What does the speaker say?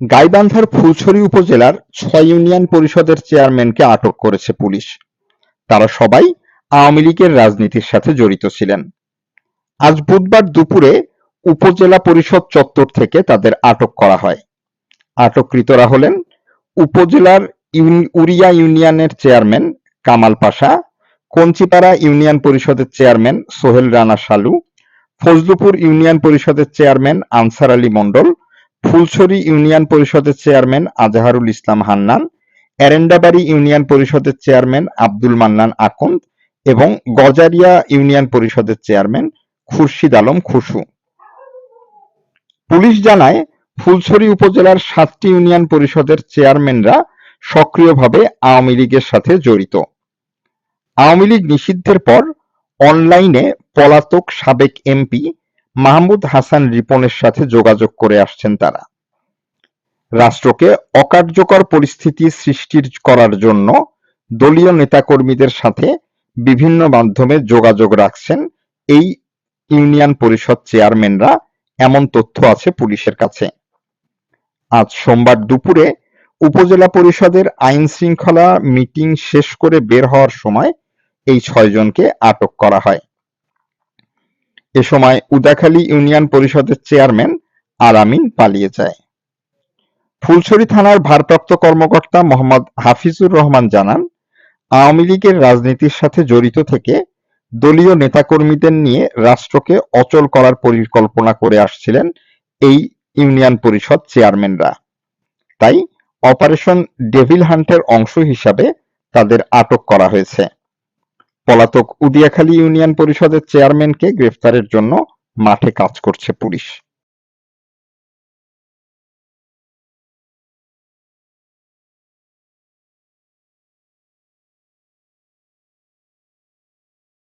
গাইবান্ধার ফুলছড়ি উপজেলার ছয় ইউনিয়ন পরিষদের চেয়ারম্যানকে আটক করেছে পুলিশ। তারা সবাই আওয়ামী লীগের রাজনীতির সাথে জড়িত ছিলেন। আজ বুধবার দুপুরে উপজেলা পরিষদ চত্বর থেকে তাদের আটক করা হয়। আটককৃতরা হলেন উপজেলার উরিয়া ইউনিয়নের চেয়ারম্যান কামাল পাশা, কঞ্চিপাড়া ইউনিয়ন পরিষদের চেয়ারম্যান সোহেল রানা সালু ফজলুপুর ইউনিয়ন পরিষদের চেয়ারম্যান আনসার আলী মণ্ডল ফুলছড়ি ইউনিয়ন পরিষদের চেয়ারম্যান আজহারুল ইসলাম হান্নান, এরেন্ডাবাড়ি ইউনিয়ন পরিষদের চেয়ারম্যান আব্দুল মান্নান আকন্দ এবং গজারিয়া ইউনিয়ন পরিষদের চেয়ারম্যান খুরশিদ আলম খুশু। পুলিশ জানায়, ফুলছড়ি উপজেলার সাতটি ইউনিয়ন পরিষদের চেয়ারম্যানরা সক্রিয়ভাবে আওয়ামী লীগের সাথে জড়িত। আওয়ামী লীগ নিষিদ্ধের পর অনলাইনে পলাতক সাবেক এমপি মাহমুদ হাসান রিপনের সাথে যোগাযোগ করে আসছেন তারা। রাষ্ট্রকে অকার্যকর পরিস্থিতি সৃষ্টির করার জন্য দলীয় নেতাকর্মীদের সাথে বিভিন্ন মাধ্যমে যোগাযোগ রাখছেন এই ইউনিয়ন পরিষদ চেয়ারম্যানরা, এমন তথ্য আছে পুলিশের কাছে। আজ সোমবার দুপুরে উপজেলা পরিষদের আইন শৃঙ্খলা মিটিং শেষ করে বের হওয়ার সময় এই ছয়জনকে আটক করা হয়। এ সময় উদাখালী ইউনিয়ন পরিষদের চেয়ারম্যান আরামিন পালিয়ে যায়। ফুলছড়ি থানার ভারপ্রাপ্ত কর্মকর্তা মোহাম্মদ হাফিজুর রহমান জানান, আওয়ামী লীগের রাজনীতির সাথে জড়িত থেকে দলীয় নেতাকর্মীদের নিয়ে রাষ্ট্রকে অচল করার পরিকল্পনা করে আসছিলেন এই ইউনিয়ন পরিষদ চেয়ারম্যানরা। তাই অপারেশন ডেভিল হান্টের অংশ হিসাবে তাদের আটক করা হয়েছে। পলাতক উদিয়াখালী ইউনিয়ন পরিষদের চেয়ারম্যানকে গ্রেফতারের জন্য মাঠে কাজ করছে পুলিশ।